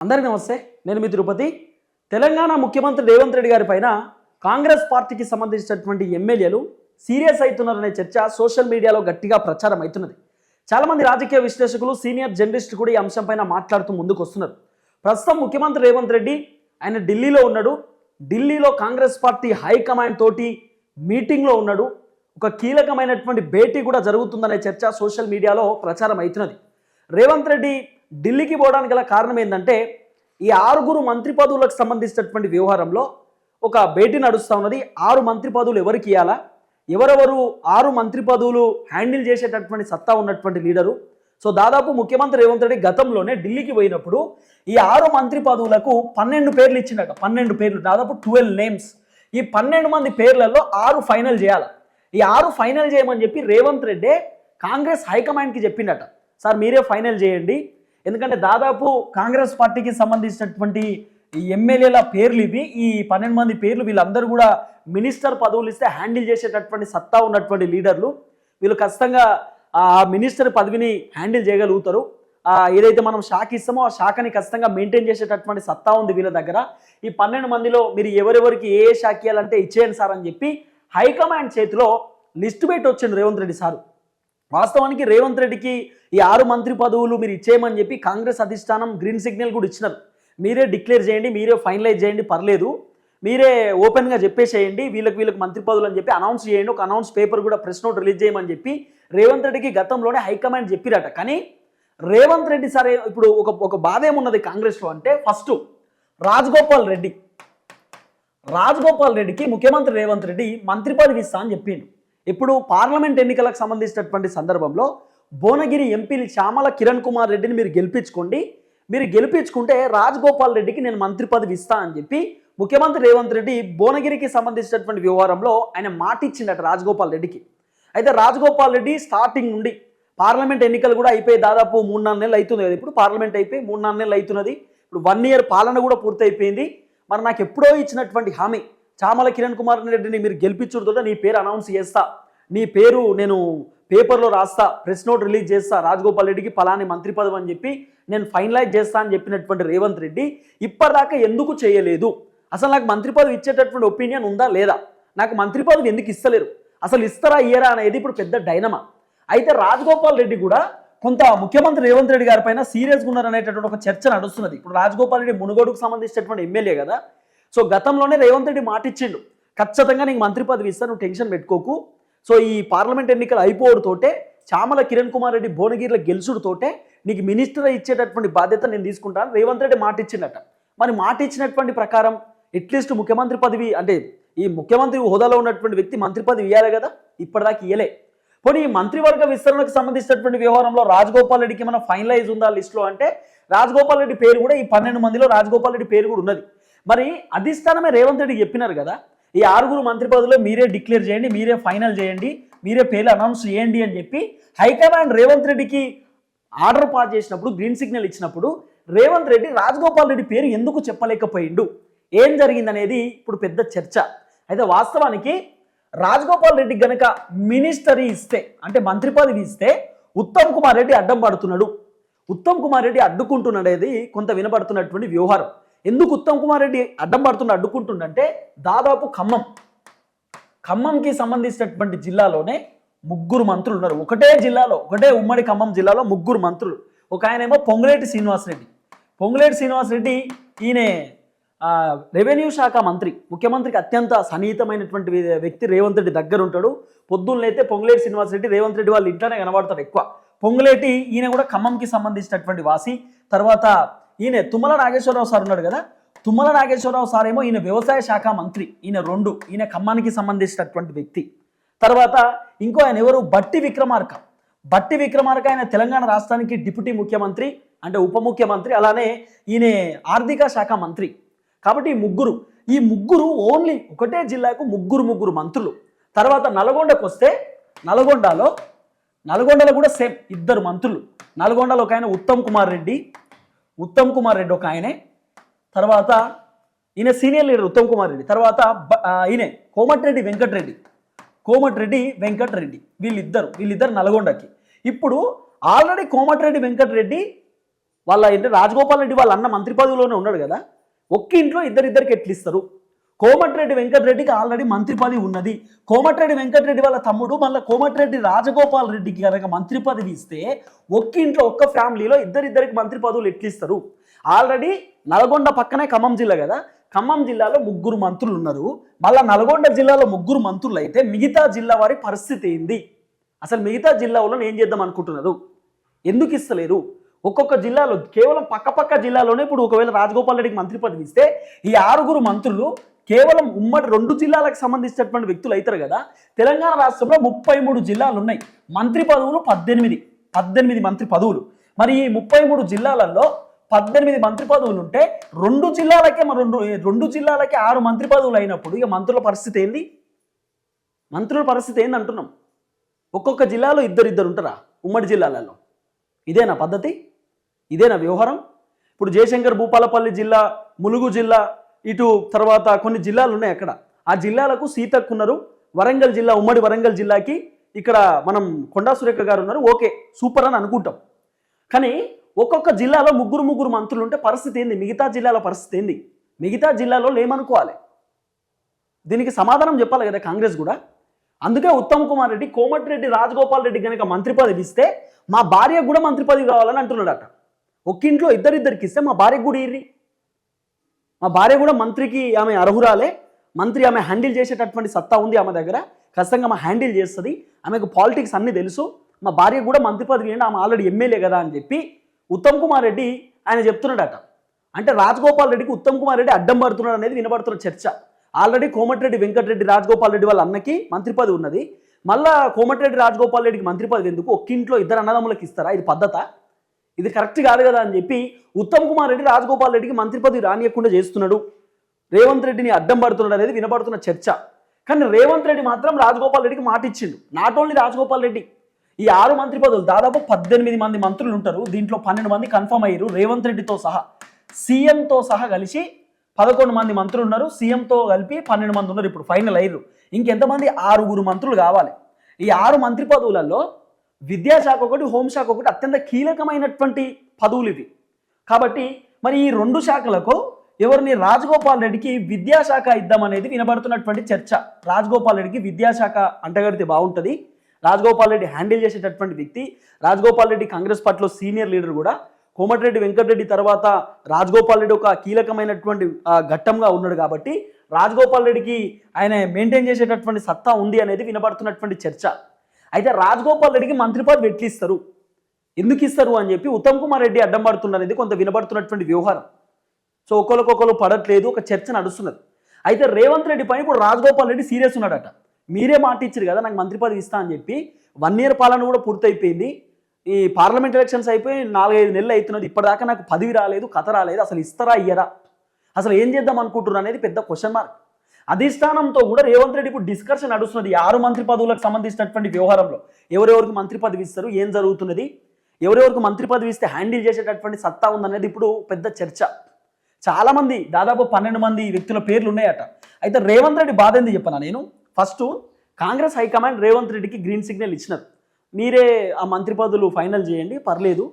అందరికీ నమస్తే నేను మీ తిరుపతి. తెలంగాణ ముఖ్యమంత్రి రేవంత్ రెడ్డి గారి పైన కాంగ్రెస్ పార్టీకి సంబంధించినటువంటి ఎమ్మెల్యేలు సీరియస్ అవుతున్నారనే చర్చ సోషల్ మీడియాలో గట్టిగా ప్రచారం అవుతున్నది. చాలామంది రాజకీయ విశ్లేషకులు సీనియర్ జర్నలిస్టు కూడా ఈ అంశంపైన మాట్లాడుతూ ముందుకు వస్తున్నారు. ప్రస్తుతం ముఖ్యమంత్రి రేవంత్ రెడ్డి ఆయన ఢిల్లీలో ఉన్నాడు. ఢిల్లీలో కాంగ్రెస్ పార్టీ హైకమాండ్ తోటి మీటింగ్లో ఉన్నాడు. ఒక కీలకమైనటువంటి భేటీ కూడా జరుగుతుందనే చర్చ సోషల్ మీడియాలో ప్రచారం అవుతున్నది. రేవంత్ రెడ్డి ఢిల్లీకి పోవడానికి గల కారణం ఏంటంటే ఈ ఆరుగురు మంత్రి పదవులకు సంబంధించినటువంటి వ్యవహారంలో ఒక భేటీ నడుస్తూ ఉన్నది. ఆరు మంత్రి పదవులు ఎవరికి ఇవ్వాలా ఎవరెవరు ఆరు మంత్రి పదవులు హ్యాండిల్ చేసేటటువంటి సత్తా ఉన్నటువంటి లీడరు? సో దాదాపు ముఖ్యమంత్రి రేవంత్ రెడ్డి గతంలోనే ఢిల్లీకి పోయినప్పుడు ఈ ఆరు మంత్రి పదవులకు పన్నెండు పేర్లు ఇచ్చిండట. పన్నెండు పేర్లు దాదాపు ట్వెల్వ్ నేమ్స్. ఈ పన్నెండు మంది పేర్లలో ఆరు ఫైనల్ చేయాలి? ఈ ఆరు ఫైనల్ చేయమని చెప్పి రేవంత్ రెడ్డి కాంగ్రెస్ హైకమాండ్కి చెప్పిండట. సార్ మీరే ఫైనల్ చేయండి. ఎందుకంటే దాదాపు కాంగ్రెస్ పార్టీకి సంబంధించినటువంటి ఈ ఎమ్మెల్యేల పేర్లు ఇవి. ఈ పన్నెండు మంది పేర్లు వీళ్ళందరూ కూడా మినిస్టర్ పదవులు ఇస్తే హ్యాండిల్ చేసేటటువంటి సత్తా ఉన్నటువంటి లీడర్లు. వీళ్ళు ఖచ్చితంగా ఆ మినిస్టర్ పదవిని హ్యాండిల్ చేయగలుగుతారు. ఏదైతే మనం శాఖ ఇస్తామో ఆ శాఖని ఖచ్చితంగా మెయింటైన్ చేసేటటువంటి సత్తా ఉంది వీళ్ళ దగ్గర. ఈ పన్నెండు మందిలో మీరు ఎవరెవరికి ఏ ఏ శాఖ ఇవ్వాలంటే ఇచ్చేయండి సార్ అని చెప్పి హైకమాండ్ చేతిలో లిస్ట్ పెట్టి వచ్చింది రేవంత్ రెడ్డి సారు. వాస్తవానికి రేవంత్ రెడ్డికి ఈ ఆరు మంత్రి పదవులు మీరు ఇచ్చేయమని చెప్పి కాంగ్రెస్ అధిష్టానం గ్రీన్ సిగ్నల్ కూడా ఇచ్చినారు. మీరే డిక్లేర్ చేయండి మీరే ఫైనలైజ్ చేయండి పర్లేదు. మీరే ఓపెన్గా చెప్పేసేయండి వీళ్ళకి వీళ్ళకి మంత్రి పదవులు అని చెప్పి అనౌన్స్ చేయండి ఒక అనౌన్స్ పేపర్ కూడా ప్రెస్ నోట్ రిలీజ్ చేయమని చెప్పి రేవంత్ రెడ్డికి గతంలోనే హైకమాండ్ చెప్పిరట. కానీ రేవంత్ రెడ్డి సరే ఇప్పుడు ఒక ఒక బాధ ఏమున్నది కాంగ్రెస్లో అంటే ఫస్ట్ రాజగోపాల్ రెడ్డి. రాజగోపాల్ రెడ్డికి ముఖ్యమంత్రి రేవంత్ రెడ్డి మంత్రి పదవి ఇస్తా అని చెప్పిండు. ఇప్పుడు పార్లమెంట్ ఎన్నికలకు సంబంధించినటువంటి సందర్భంలో భువనగిరి ఎంపీ శ్యామల కిరణ్ కుమార్ రెడ్డిని మీరు గెలిపించుకోండి. మీరు గెలిపించుకుంటే రాజగోపాల్ రెడ్డికి నేను మంత్రి పదవి ఇస్తా అని చెప్పి ముఖ్యమంత్రి రేవంత్ రెడ్డి భువనగిరికి సంబంధించినటువంటి వ్యవహారంలో ఆయన మాట ఇచ్చిండట రాజగోపాల్ రెడ్డికి. అయితే రాజగోపాల్ రెడ్డి స్టార్టింగ్ నుండి పార్లమెంట్ ఎన్నికలు కూడా అయిపోయి దాదాపు మూడు నాలుగు నెలలు అవుతుంది కదా ఇప్పుడు పార్లమెంట్ అయిపోయి మూడు నాలుగు నెలలు అవుతున్నది. ఇప్పుడు వన్ ఇయర్ పాలన కూడా పూర్తయిపోయింది. మరి నాకు ఎప్పుడో ఇచ్చినటువంటి హామీ చామల కిరణ్ కుమార్ రెడ్డిని మీరు గెలిపించుడుతో నీ పేరు అనౌన్స్ చేస్తా. నీ పేరు నేను పేపర్లో రాస్తా ప్రెస్ నోట్ రిలీజ్ చేస్తా రాజగోపాల్ రెడ్డికి ఫలాని మంత్రి పదవి అని చెప్పి నేను ఫైనలైజ్ చేస్తా అని చెప్పినటువంటి రేవంత్ రెడ్డి ఇప్పటిదాకా ఎందుకు చేయలేదు? అసలు నాకు మంత్రి పదవి ఇచ్చేటటువంటి ఒపీనియన్ ఉందా లేదా? నాకు మంత్రి పదవి ఎందుకు ఇస్తలేరు? అసలు ఇస్తారా ఇయ్యరా అనేది ఇప్పుడు పెద్ద డైనమా అయితే రాజగోపాల్ రెడ్డి కూడా కొంత ముఖ్యమంత్రి రేవంత్ రెడ్డి గారి పైన సీరియస్గా ఉన్నారనేటటువంటి ఒక చర్చ నడుస్తున్నది. ఇప్పుడు రాజగోపాల్ రెడ్డి మునుగోడుకు సంబంధించినటువంటి ఎమ్మెల్యే కదా సో గతంలోనే రేవంత్ రెడ్డి మాట ఇచ్చిండు ఖచ్చితంగా నీకు మంత్రి పదవి ఇస్తాను నువ్వు టెన్షన్ పెట్టుకోకు. సో ఈ పార్లమెంట్ ఎన్నికలు అయిపోవడంతోటే చామల కిరణ్ కుమార్ రెడ్డి భువనగిరిలో గెలుచుడుతోటే నీకు మినిస్టర్ ఇచ్చేటటువంటి బాధ్యత నేను తీసుకుంటాను రేవంత్ రెడ్డి మాట ఇచ్చిండట మరి మాట ఇచ్చినటువంటి ప్రకారం అట్లీస్ట్ ముఖ్యమంత్రి పదవి అంటే ఈ ముఖ్యమంత్రి హోదాలో ఉన్నటువంటి వ్యక్తి మంత్రి పదవి ఇవ్వాలి కదా? ఇప్పటిదాకా ఇయ్యలే. పోనీ ఈ మంత్రివర్గ విస్తరణకు సంబంధించినటువంటి వ్యవహారంలో రాజగోపాల్ రెడ్డికి ఏమైనా ఫైనలైజ్ ఉందా లిస్టులో? అంటే రాజగోపాల్ రెడ్డి పేరు కూడా ఈ పన్నెండు మందిలో రాజగోపాల్ రెడ్డి పేరు కూడా ఉన్నది. మరి అధిష్టానమే రేవంత్ రెడ్డి చెప్పినారు కదా ఈ ఆరుగురు మంత్రి పదవిలో మీరే డిక్లేర్ చేయండి మీరే ఫైనల్ చేయండి మీరే పేర్లు అనౌన్స్ చేయండి అని చెప్పి హైకమాండ్ రేవంత్ రెడ్డికి ఆర్డర్ పాస్ చేసినప్పుడు గ్రీన్ సిగ్నల్ ఇచ్చినప్పుడు రేవంత్ రెడ్డి రాజగోపాల్ రెడ్డి పేరు ఎందుకు చెప్పలేకపోయిండు? ఏం జరిగిందనేది ఇప్పుడు పెద్ద చర్చ. అయితే వాస్తవానికి రాజగోపాల్ రెడ్డి గనక మినిస్టరీ ఇస్తే అంటే మంత్రి పదవి ఇస్తే ఉత్తమ్ కుమార్ రెడ్డి అడ్డం పడుతున్నాడు. ఉత్తమ్ కుమార్ రెడ్డి అడ్డుకుంటున్నది కొంత వినబడుతున్నటువంటి వ్యవహారం. ఎందుకు ఉత్తమ్ కుమార్ రెడ్డి అడ్డం పడుతున్న అడ్డుకుంటుండంటే దాదాపు ఖమ్మం. ఖమ్మంకి సంబంధించినటువంటి జిల్లాలోనే ముగ్గురు మంత్రులు ఉన్నారు. ఒకటే జిల్లాలో ఒకటే ఉమ్మడి ఖమ్మం జిల్లాలో ముగ్గురు మంత్రులు. ఒక ఆయనేమో పొంగులేటి శ్రీనివాసరెడ్డి పొంగులేటి శ్రీనివాసరెడ్డి ఈయన రెవెన్యూ శాఖ మంత్రి ముఖ్యమంత్రికి అత్యంత సన్నిహితమైనటువంటి వ్యక్తి రేవంత్ రెడ్డి దగ్గర ఉంటాడు. పొద్దున్నైతే పొంగులేటి శ్రీనివాసరెడ్డి రేవంత్ రెడ్డి వాళ్ళు ఇంట్లోనే కనబడతారు ఎక్కువ. పొంగులేటి ఈయన కూడా ఖమ్మంకి సంబంధించినటువంటి వాసి. తర్వాత ఈయన తుమ్మల నాగేశ్వరరావు సార్ ఉన్నాడు కదా? తుమ్మల నాగేశ్వరరావు సార్ ఏమో ఈయన వ్యవసాయ శాఖ మంత్రి ఈయన రెండు ఈయన ఖమ్మానికి సంబంధించినటువంటి వ్యక్తి. తర్వాత ఇంకో ఆయన ఎవరు? బట్టి విక్రమార్క. బట్టి విక్రమార్క ఆయన తెలంగాణ రాష్ట్రానికి డిప్యూటీ ముఖ్యమంత్రి అంటే ఉప ముఖ్యమంత్రి అలానే ఈయన ఆర్థిక శాఖ మంత్రి. కాబట్టి ఈ ముగ్గురు ఈ ముగ్గురు ఓన్లీ ఒకటే జిల్లాకు ముగ్గురు ముగ్గురు మంత్రులు. తర్వాత నల్గొండకు వస్తే నల్గొండలో నల్గొండలో కూడా సేమ్ ఇద్దరు మంత్రులు. నల్గొండలో ఒక ఆయన ఉత్తమ్ కుమార్ రెడ్డి ఉత్తమ్ కుమార్ రెడ్డి ఒక ఆయనే. తర్వాత ఈయన సీనియర్ లీడర్ ఉత్తమ్ కుమార్ రెడ్డి. తర్వాత ఈయనే కోమటిరెడ్డి వెంకటరెడ్డి. కోమటిరెడ్డి వెంకటరెడ్డి. వీళ్ళిద్దరు వీళ్ళిద్దరు నల్గొండకి. ఇప్పుడు ఆల్రెడీ కోమటిరెడ్డి వెంకటరెడ్డి వాళ్ళ ఏంటి రాజగోపాల్ రెడ్డి వాళ్ళ అన్న మంత్రి పదవిలోనే ఉన్నాడు కదా. ఒక్క ఇంట్లో ఇద్దరిద్దరికి ఎట్లు ఇస్తారు కోమటిరెడ్డి వెంకటరెడ్డికి ఆల్రెడీ మంత్రి పదవి ఉన్నది. కోమటిరెడ్డి వెంకటరెడ్డి వాళ్ళ తమ్ముడు మళ్ళీ కోమటిరెడ్డి రాజగోపాల్ రెడ్డికి కనుక మంత్రి పదవి ఇస్తే ఒక్క ఇంట్లో ఒక్క ఫ్యామిలీలో ఇద్దరిద్దరికి మంత్రి పదవులు ఎట్లిస్తారు? ఆల్రెడీ నల్గొండ పక్కనే ఖమ్మం జిల్లా కదా. ఖమ్మం జిల్లాలో ముగ్గురు మంత్రులు ఉన్నారు. మళ్ళీ నల్గొండ జిల్లాలో ముగ్గురు మంత్రులు అయితే మిగతా జిల్లా వారి పరిస్థితి ఏంది? అసలు మిగతా జిల్లా వాళ్ళని ఏం చేద్దాం అనుకుంటున్నారు? ఎందుకు ఇస్తలేరు? ఒక్కొక్క జిల్లాలో కేవలం పక్కపక్క జిల్లాలోనే ఇప్పుడు ఒకవేళ రాజగోపాల్ రెడ్డికి మంత్రి పదవి ఇస్తే ఈ ఆరుగురు మంత్రులు కేవలం ఉమ్మడి రెండు జిల్లాలకు సంబంధించినటువంటి వ్యక్తులు అవుతారు కదా. తెలంగాణ రాష్ట్రంలో ముప్పై మూడు జిల్లాలు ఉన్నాయి. మంత్రి పదవులు పద్దెనిమిది పద్దెనిమిది మంత్రి పదవులు. మరి ఈ ముప్పై మూడు జిల్లాలలో పద్దెనిమిది మంత్రి పదవులు ఉంటే రెండు జిల్లాలకే మరి రెండు రెండు జిల్లాలకే ఆరు మంత్రి పదవులు అయినప్పుడు ఇక మంత్రుల పరిస్థితి ఏంది? మంత్రుల పరిస్థితి ఏంది అంటున్నాం. ఒక్కొక్క జిల్లాలో ఇద్దరు ఇద్దరు ఉంటారా? ఉమ్మడి జిల్లాలలో. ఇదేనా పద్ధతి? ఇదేనా వ్యవహారం? ఇప్పుడు జయశంకర్ భూపాలపల్లి జిల్లా ములుగు జిల్లా ఇటు తర్వాత కొన్ని జిల్లాలు ఉన్నాయి అక్కడ. ఆ జిల్లాలకు సీతక్ ఉన్నారు. వరంగల్ జిల్లా ఉమ్మడి వరంగల్ జిల్లాకి ఇక్కడ మనం కొండా సురేఖ గారు ఉన్నారు. ఓకే సూపర్ అని అనుకుంటాం. కానీ ఒక్కొక్క జిల్లాలో ముగ్గురు ముగ్గురు మంత్రులు ఉంటే పరిస్థితి ఏంది? మిగతా జిల్లాల పరిస్థితి ఏంది? మిగతా జిల్లాలో లేమనుకోవాలి. దీనికి సమాధానం చెప్పాలి కదా కాంగ్రెస్ కూడా. అందుకే ఉత్తమ్ కుమార్ రెడ్డి కోమటిరెడ్డి రాజగోపాల్ రెడ్డి కనుక మంత్రి పదవి ఇస్తే మా భార్య కూడా మంత్రి పదవి కావాలని అంటున్నాడట. ఒక్కింట్లో ఇద్దరిద్దరికి ఇస్తే మా భార్యకు కూడా ఇర్రి. మా భార్య కూడా మంత్రికి ఆమె అర్హురాలే. మంత్రి ఆమె హ్యాండిల్ చేసేటటువంటి సత్తా ఉంది ఆమె దగ్గర. ఖచ్చితంగా ఆమె హ్యాండిల్ చేస్తుంది. ఆమెకు పాలిటిక్స్ అన్నీ తెలుసు. మా భార్య కూడా మంత్రి పదవి ఏంటి ఆమె ఆల్రెడీ ఎమ్మెల్యే కదా అని చెప్పి ఉత్తమ్ కుమార్ రెడ్డి ఆయన చెప్తున్నాడట. అంటే రాజగోపాల్ రెడ్డికి ఉత్తమ్ కుమార్ రెడ్డి అడ్డం పడుతున్నాడు అనేది వినబడుతున్న చర్చ. ఆల్రెడీ కోమటిరెడ్డి వెంకటరెడ్డి రాజగోపాల్ రెడ్డి వాళ్ళ అన్నకి మంత్రి పదవి ఉన్నది. మళ్ళా కోమటిరెడ్డి రాజగోపాల్ రెడ్డికి మంత్రి పదవి ఎందుకు? ఒక్కింట్లో ఇద్దరు అన్నదమ్ములకు ఇస్తారా? ఇది పద్ధత? ఇది కరెక్ట్ కాదు కదా అని చెప్పి ఉత్తమ్ కుమార్ రెడ్డి రాజగోపాల్ రెడ్డికి మంత్రి పదవి రానియకుండా చేస్తున్నాడు. రేవంత్ రెడ్డిని అడ్డం పడుతున్నాడు అనేది వినబడుతున్న చర్చ. కానీ రేవంత్ రెడ్డి మాత్రం రాజగోపాల్ రెడ్డికి మాట ఇచ్చిండు. నాట్ ఓన్లీ రాజగోపాల్ రెడ్డి ఈ ఆరు మంత్రి పదవులు దాదాపు పద్దెనిమిది మంది మంత్రులు ఉంటారు. దీంట్లో పన్నెండు మంది కన్ఫర్మ్ అయ్యారు రేవంత్ రెడ్డితో సహా. సీఎంతో సహా కలిసి పదకొండు మంది మంత్రులు ఉన్నారు. సీఎంతో కలిపి పన్నెండు మంది ఉన్నారు. ఇప్పుడు ఫైనల్ అయ్యారు. ఇంకెంతమంది? ఆరుగురు మంత్రులు కావాలి. ఈ ఆరు మంత్రి పదవులలో విద్యాశాఖ ఒకటి హోంశాఖ ఒకటి అత్యంత కీలకమైనటువంటి పదవులు ఇవి కాబట్టి మరి ఈ రెండు శాఖలకు ఎవరిని రాజగోపాల్ రెడ్డికి విద్యాశాఖ ఇద్దామనేది వినబడుతున్నటువంటి చర్చ. రాజగోపాల్ రెడ్డికి విద్యాశాఖ అంటగడితే బాగుంటుంది. రాజగోపాల్ రెడ్డి హ్యాండిల్ చేసేటటువంటి వ్యక్తి రాజగోపాల్ రెడ్డి కాంగ్రెస్ పార్టీలో సీనియర్ లీడర్ కూడా కోమటిరెడ్డి వెంకటరెడ్డి తర్వాత రాజగోపాల్ రెడ్డి ఒక కీలకమైనటువంటి ఘట్టంగా ఉన్నాడు కాబట్టి రాజగోపాల్ రెడ్డికి ఆయన మెయింటైన్ చేసేటటువంటి సత్తా ఉంది అనేది వినబడుతున్నటువంటి చర్చ. అయితే రాజగోపాల్ రెడ్డికి మంత్రి పదవి ఎట్లు ఇస్తారు ఎందుకు ఇస్తారు అని చెప్పి ఉత్తమ్ కుమార్ రెడ్డి అడ్డం పడుతున్నారు అనేది కొంత వినబడుతున్నటువంటి వ్యవహారం. సో ఒకరికొకరు పడట్లేదు ఒక చర్చ నడుస్తున్నది. అయితే రేవంత్ రెడ్డి పైన ఇప్పుడు రాజగోపాల్ రెడ్డి సీరియస్ ఉన్నాడట. మీరే మాట ఇచ్చారు కదా నాకు మంత్రి పదవి ఇస్తా అని చెప్పి వన్ ఇయర్ పాలన కూడా పూర్తయిపోయింది. ఈ పార్లమెంట్ ఎలక్షన్స్ అయిపోయి నాలుగైదు నెలలు అవుతున్నది. ఇప్పటిదాకా నాకు పదవి రాలేదు కథ రాలేదు అసలు ఇస్తారా ఇయ్యరా? అసలు ఏం చేద్దాం అనుకుంటున్నారు అనేది పెద్ద క్వశ్చన్ మార్క్ అధిష్టానంతో కూడా రేవంత్ రెడ్డి ఇప్పుడు డిస్కషన్ నడుస్తున్నది. ఆరు మంత్రి పదవులకు సంబంధించినటువంటి వ్యవహారంలో ఎవరెవరికి మంత్రి పదవి ఇస్తారు? ఏం జరుగుతున్నది? ఎవరెవరికి మంత్రి పదవి ఇస్తే హ్యాండిల్ చేసేటటువంటి సత్తా ఉందనేది ఇప్పుడు పెద్ద చర్చ. చాలామంది దాదాపు పన్నెండు మంది వ్యక్తుల పేర్లు ఉన్నాయట అయితే రేవంత్ రెడ్డి బాధ ఏంది చెప్పనా నేను? ఫస్ట్ కాంగ్రెస్ హైకమాండ్ రేవంత్ రెడ్డికి గ్రీన్ సిగ్నల్ ఇచ్చినారు. మీరే ఆ మంత్రి పదవులు ఫైనల్ చేయండి పర్లేదు.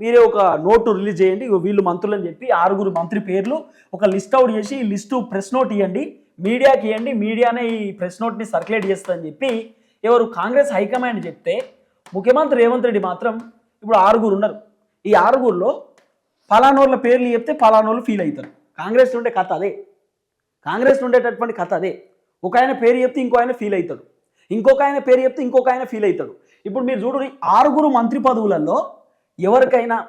మీరే ఒక నోటు రిలీజ్ చేయండి వీళ్ళు మంత్రులు అని చెప్పి ఆరుగురు మంత్రి పేర్లు ఒక లిస్ట్ అవుట్ చేసి ఈ లిస్టు ప్రెస్ నోట్ ఇవ్వండి మీడియాకి ఇవ్వండి మీడియానే ఈ ప్రెస్ నోట్ని సర్క్యులేట్ చేస్తుందని చెప్పి ఎవరు కాంగ్రెస్ హైకమాండ్ చెప్తే ముఖ్యమంత్రి రేవంత్ రెడ్డి మాత్రం ఇప్పుడు ఆరుగురు ఉన్నారు. ఈ ఆరుగురులో పలానోళ్ళ పేర్లు చెప్తే పలానోళ్ళు ఫీల్ అవుతారు. కాంగ్రెస్ ఉండే కథ అదే. కాంగ్రెస్ ఉండేటటువంటి కథ అదే. ఒక ఆయన పేరు చెప్తే ఇంకో ఆయన ఫీల్ అవుతాడు. ఇంకొక ఆయన పేరు చెప్తే ఇంకొక ఆయన ఫీల్ అవుతాడు. ఇప్పుడు మీరు చూడండి ఆరుగురు మంత్రి పదవులలో ఎవరికైనా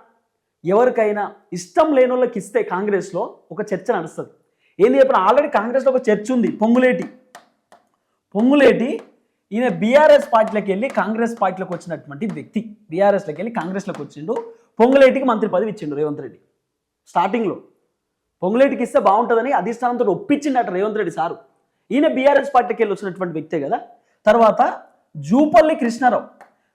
ఎవరికైనా ఇష్టం లేని వాళ్ళకి ఇస్తే కాంగ్రెస్లో ఒక చర్చ నడుస్తుంది. ఏంది చెప్పిన? ఆల్రెడీ కాంగ్రెస్లో ఒక చర్చ ఉంది పొంగులేటి. పొంగులేటి ఈయన బీఆర్ఎస్ పార్టీలోకి వెళ్ళి కాంగ్రెస్ పార్టీలోకి వచ్చినటువంటి వ్యక్తి. బీఆర్ఎస్లోకి వెళ్ళి కాంగ్రెస్లోకి వచ్చిండు పొంగులేటికి మంత్రి పదవి ఇచ్చిండు రేవంత్ రెడ్డి. స్టార్టింగ్లో పొంగులేటికి ఇస్తే బాగుంటుందని అధిష్టానంతో ఒప్పించిండట రేవంత్ రెడ్డి సారు. ఈయన బీఆర్ఎస్ పార్టీకి వెళ్ళి వచ్చినటువంటి వ్యక్తే కదా. తర్వాత జూపల్లి కృష్ణారావు.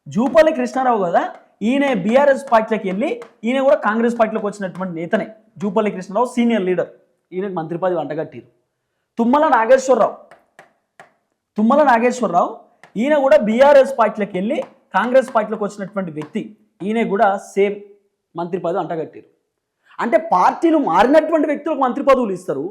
జూపల్లి కృష్ణారావు కదా ఈయన బీఆర్ఎస్ పార్టీలోకి వెళ్ళి ఈయన కూడా కాంగ్రెస్ పార్టీలోకి వచ్చినటువంటి నేతనే. Jupally Krishnarao senior leader. ఈయనకు మంత్రి పదవి అంటగట్టిరు తుమ్మల నాగేశ్వరరావు. తుమ్మల నాగేశ్వరరావు ఈయన కూడా బీఆర్ఎస్ పార్టీలోకి వెళ్ళి కాంగ్రెస్ పార్టీలోకి వచ్చినటువంటి వ్యక్తి. ఈయన కూడా సేమ్ మంత్రి పదవి అంటగట్టారు అంటే పార్టీలు మారినటువంటి వ్యక్తులకు మంత్రి పదవులు ఇస్తారు.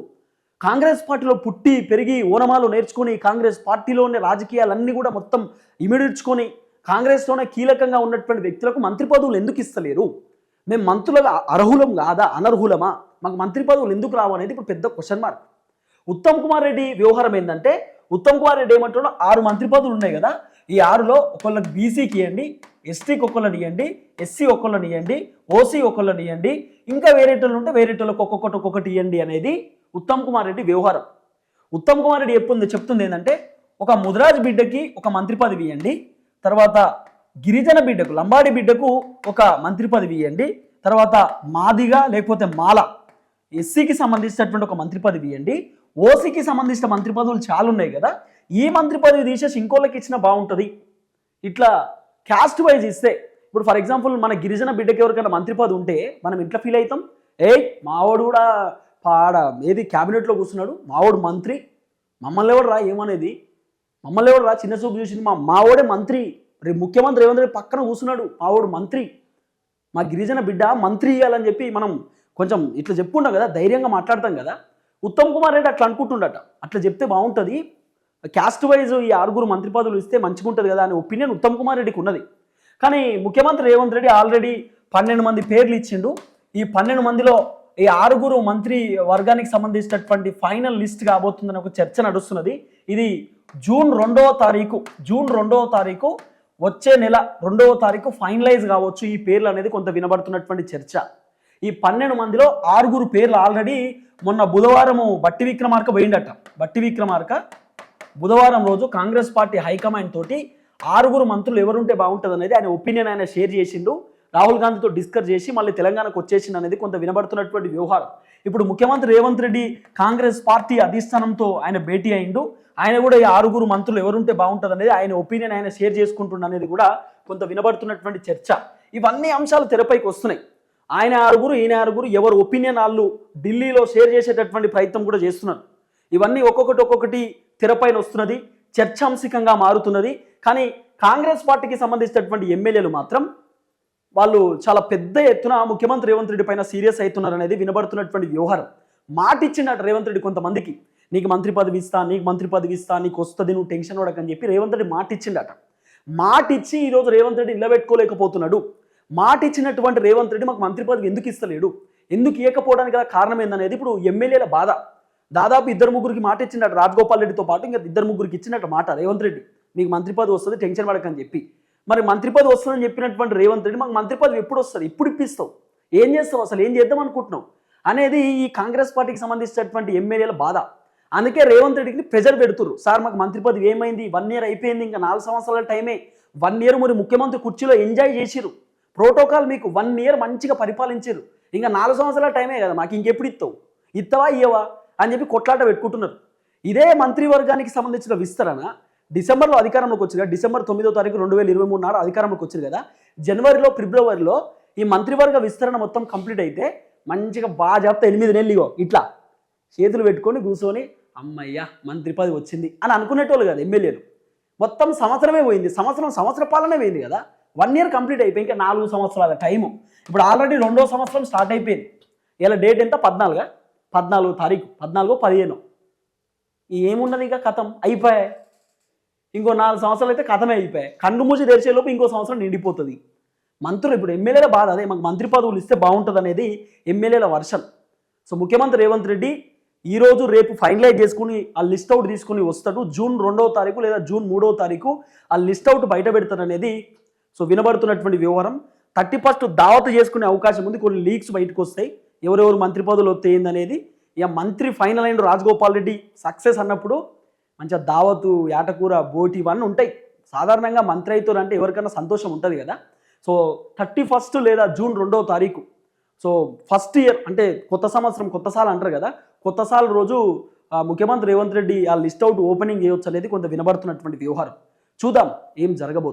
కాంగ్రెస్ పార్టీలో పుట్టి పెరిగి ఓనమాలు నేర్చుకొని కాంగ్రెస్ పార్టీలోనే రాజకీయాలన్నీ కూడా మొత్తం ఇమిడిడ్చుకొని కాంగ్రెస్లోనే కీలకంగా ఉన్నటువంటి వ్యక్తులకు మంత్రి పదవులు ఎందుకు ఇస్తలేరు? మేము మంత్రులుగా అర్హులం కాదా? అనర్హులమా? మాకు మంత్రి పదవులు ఎందుకు రావు అనేది ఇప్పుడు పెద్ద క్వశ్చన్ మార్క్ ఉత్తమ్ కుమార్ రెడ్డి వ్యవహారం ఏంటంటే ఉత్తమ్ కుమార్ రెడ్డి ఏమంటున్నాడు ఆరు మంత్రి పదవులు ఉన్నాయి కదా ఈ ఆరులో ఒకళ్ళని బీసీకి ఇవ్వండి ఎస్టీకి ఒకళ్ళని ఇవ్వండి ఎస్సీ ఒకళ్ళని ఇవ్వండి ఓసీ ఒకళ్ళని ఇవ్వండి ఇంకా వేరేటోళ్ళు ఉంటే వేరేటోళ్ళకి ఒక్కొక్కటి ఒక్కొక్కటి ఇవ్వండి అనేది ఉత్తమ్ కుమార్ రెడ్డి వ్యవహారం. ఉత్తమ్ కుమార్ రెడ్డి చెప్తుంది చెప్తుంది ఏంటంటే ఒక ముదిరాజ్ బిడ్డకి ఒక మంత్రి పదవి ఇవ్వండి తర్వాత గిరిజన బిడ్డకు లంబాడి బిడ్డకు ఒక మంత్రి పదవి ఇవ్వండి తర్వాత మాదిగా లేకపోతే మాల. ఎస్సీకి సంబంధించినటువంటి ఒక మంత్రి పదవి ఇవ్వండి ఓసీకి సంబంధించిన మంత్రి పదవులు చాలా ఉన్నాయి కదా. ఈ మంత్రి పదవి తీసేసి ఇంకోళ్ళకి ఇచ్చినా బాగుంటుంది. ఇట్లా క్యాస్ట్ వైజ్ ఇస్తే ఇప్పుడు ఫర్ ఎగ్జాంపుల్ మన గిరిజన బిడ్డకి ఎవరికైనా మంత్రి పదవి ఉంటే మనం ఇంట్లో ఫీల్ అవుతాం. ఏ మావాడు కూడా పాడ ఏది క్యాబినెట్లో కూర్చున్నాడు? మావాడు మంత్రి. మమ్మల్ని ఎవడు రా ఏమనేది? మమ్మల్ని ఎవడు రా చిన్న చూపు చూసింది మా మావాడే మంత్రి. రేపు ముఖ్యమంత్రి రేవంత్ రెడ్డి పక్కన కూర్చున్నాడు మావాడు మంత్రి. మా గిరిజన బిడ్డ మంత్రి ఇవ్వాలని చెప్పి మనం కొంచెం ఇట్లా చెప్పుకుంటాం కదా ధైర్యంగా మాట్లాడతాం కదా. ఉత్తమ్ కుమార్ రెడ్డి అట్లా అనుకుంటుండట. అట్లా చెప్తే బాగుంటుంది. క్యాస్ట్ వైజ్ ఈ ఆరుగురు మంత్రి పదవులు ఇస్తే మంచిగా ఉంటుంది కదా అనే ఒపీనియన్ ఉత్తమ్ కుమార్ రెడ్డికి ఉన్నది. కానీ ముఖ్యమంత్రి రేవంత్ రెడ్డి ఆల్రెడీ పన్నెండు మంది పేర్లు ఇచ్చిండు. ఈ పన్నెండు మందిలో ఈ ఆరుగురు మంత్రి వర్గానికి సంబంధించినటువంటి ఫైనల్ లిస్ట్ కాబోతుందని ఒక చర్చ నడుస్తున్నది. ఇది జూన్ రెండవ తారీఖు జూన్ రెండవ తారీఖు వచ్చే నెల రెండవ తారీఖు ఫైనలైజ్ కావచ్చు ఈ పేర్లు అనేది కొంత వినబడుతున్నటువంటి చర్చ. ఈ పన్నెండు మందిలో ఆరుగురు పేర్లు ఆల్రెడీ మొన్న బుధవారము బట్టి విక్రమార్క పోయిండట. బట్టి విక్రమార్క బుధవారం రోజు కాంగ్రెస్ పార్టీ హైకమాండ్ తోటి ఆరుగురు మంత్రులు ఎవరుంటే బాగుంటుంది అనేది ఆయన ఒపీనియన్ ఆయన షేర్ చేసిండు. రాహుల్ గాంధీతో డిస్కస్ చేసి మళ్ళీ తెలంగాణకు వచ్చేసిండు అనేది కొంత వినబడుతున్నటువంటి వ్యవహారం. ఇప్పుడు ముఖ్యమంత్రి రేవంత్ రెడ్డి కాంగ్రెస్ పార్టీ అధిష్టానంతో ఆయన భేటీ అయిండు. ఆయన కూడా ఈ ఆరుగురు మంత్రులు ఎవరుంటే బాగుంటుంది అనేది ఆయన ఒపీనియన్ ఆయన షేర్ చేసుకుంటుండ అనేది కూడా కొంత వినబడుతున్నటువంటి చర్చ. ఇవన్నీ అంశాలు తెరపైకి వస్తున్నాయి. ఆయన ఆరుగురు ఈయన ఆరుగురు ఎవరు ఒపీనియన్ వాళ్ళు ఢిల్లీలో షేర్ చేసేటటువంటి ప్రయత్నం కూడా చేస్తున్నారు. ఇవన్నీ ఒక్కొక్కటి ఒక్కొక్కటి తెరపైన వస్తున్నది చర్చాంశికంగా మారుతున్నది. కానీ కాంగ్రెస్ పార్టీకి సంబంధించినటువంటి ఎమ్మెల్యేలు మాత్రం వాళ్ళు చాలా పెద్ద ఎత్తున ముఖ్యమంత్రి రేవంత్ రెడ్డి పైన సీరియస్ అవుతున్నారు అనేది వినబడుతున్నటువంటి వ్యవహారం. మాట ఇచ్చినట్టు రేవంత్ రెడ్డి కొంతమందికి. నీకు మంత్రి పదవి ఇస్తా నీకు మంత్రి పదవి ఇస్తా నీకు వస్తుంది నువ్వు టెన్షన్ పడకని చెప్పి రేవంత్ రెడ్డి మాట ఇచ్చిండట మాట ఇచ్చి ఈరోజు రేవంత్ రెడ్డి నిలబెట్టుకోలేకపోతున్నాడు. మాట ఇచ్చినటువంటి రేవంత్ రెడ్డి మాకు మంత్రి పదవి ఎందుకు ఇస్తలేడు? ఎందుకు ఇవ్వకపోవడానికి గల కారణం ఏందనేది ఇప్పుడు ఎమ్మెల్యేల బాధ. దాదాపు ఇద్దరు ముగ్గురికి మాట ఇచ్చినట్టు రాజగోపాల్ రెడ్డితో పాటు ఇంకా ఇద్దరు ముగ్గురికి ఇచ్చినట్టు మాట రేవంత్ రెడ్డి. మీకు మంత్రి పదవి వస్తుంది టెన్షన్ పడకని చెప్పి. మరి మంత్రి పదవి వస్తుందని చెప్పినటువంటి రేవంత్ రెడ్డి మాకు మంత్రి పదవి ఎప్పుడు వస్తుంది? ఇప్పుడు ఇప్పిస్తావు? ఏం చేస్తావు అసలు? ఏం చేద్దాం అనుకుంటున్నావు? అనేది ఈ కాంగ్రెస్ పార్టీకి సంబంధించినటువంటి ఎమ్మెల్యేల బాధ. అందుకే రేవంత్ రెడ్డికి ప్రెజర్ పెడుతురు సార్ మాకు మంత్రి పదవి ఏమైంది? వన్ ఇయర్ అయిపోయింది ఇంకా నాలుగు సంవత్సరాల టైమే. వన్ ఇయర్ మరి ముఖ్యమంత్రి కుర్చీలో ఎంజాయ్ చేసిరు ప్రోటోకాల్ మీకు వన్ ఇయర్ మంచిగా పరిపాలించారు. ఇంకా నాలుగు సంవత్సరాల టైమే కదా మాకు ఇంకెప్పుడు ఇస్తావు? ఇస్తావా ఇయ్యవా? అని చెప్పి కొట్లాట పెట్టుకుంటున్నారు. ఇదే మంత్రివర్గానికి సంబంధించిన విస్తరణ డిసెంబర్లో అధికారంలోకి వచ్చింది కదా డిసెంబర్ తొమ్మిదో తారీఖు రెండు వేల ఇరవై మూడు నాడు అధికారంలోకి వచ్చింది కదా జనవరిలో ఫిబ్రవరిలో ఈ మంత్రివర్గ విస్తరణ మొత్తం కంప్లీట్ అయితే మంచిగా బాగా చెప్తా ఎనిమిది నెలలు ఇగో ఇట్లా. చేతులు పెట్టుకొని కూర్చొని అమ్మయ్యా మంత్రి పది వచ్చింది అని అనుకునేటోళ్ళు కదా ఎమ్మెల్యేలు. మొత్తం సంవత్సరమే పోయింది. సంవత్సరం సంవత్సర పాలనే పోయింది కదా. వన్ ఇయర్ కంప్లీట్ అయిపోయి ఇంకా నాలుగు సంవత్సరాల టైము ఇప్పుడు ఆల్రెడీ రెండో సంవత్సరం స్టార్ట్ అయిపోయింది. ఇలా డేట్ ఎంత? పద్నాలుగా? పద్నాలుగు తారీఖు. పద్నాలుగు పదిహేను. ఏమున్నది ఇంకా కథం? అయిపోయాయి. ఇంకో నాలుగు సంవత్సరాలు అయితే కథమే అయిపోయాయి. కన్ను మూసి తెరిచేలోపు ఇంకో సంవత్సరం నిండిపోతుంది. మంత్రులు ఇప్పుడు ఎమ్మెల్యేల బాధ అదే మాకు మంత్రి పదవులు ఇస్తే బాగుంటుంది అనేది ఎమ్మెల్యేల వర్షన్ సో ముఖ్యమంత్రి రేవంత్ రెడ్డి ఈ రోజు రేపు ఫైనలైజ్ చేసుకుని ఆ లిస్ట్ అవుట్ తీసుకుని వస్తాడు. జూన్ రెండవ తారీఖు లేదా జూన్ మూడవ తారీఖు ఆ లిస్ట్ అవుట్ బయట పెడతారనేది సో వినబడుతున్నటువంటి వ్యవహారం. థర్టీ ఫస్ట్ దావత్ చేసుకునే అవకాశం ఉంది. కొన్ని లీక్స్ బయటకు వస్తాయి. ఎవరెవరు మంత్రి పదవులు వస్తే అనేది ఇక మంత్రి ఫైనల్ అయిన రాజగోపాల్ రెడ్డి సక్సెస్ అన్నప్పుడు మంచిగా దావతు యాటకూర బోటి ఇవన్నీ ఉంటాయి. సాధారణంగా మంత్రి అవుతారు అంటే ఎవరికైనా సంతోషం ఉంటుంది కదా. సో థర్టీ ఫస్ట్ లేదా జూన్ రెండవ తారీఖు. సో ఫస్ట్ ఇయర్ అంటే కొత్త సంవత్సరం కొత్త సాల్ అంటారు కదా. కొత్త సాల్ రోజు ముఖ్యమంత్రి రేవంత్ రెడ్డి ఆ లిస్ట్ అవుట్ ఓపెనింగ్ చేయొచ్చు అనేది కొంత వినబడుతున్నటువంటి వ్యవహారం. చూద్దాం ఏం జరగబోతుంది.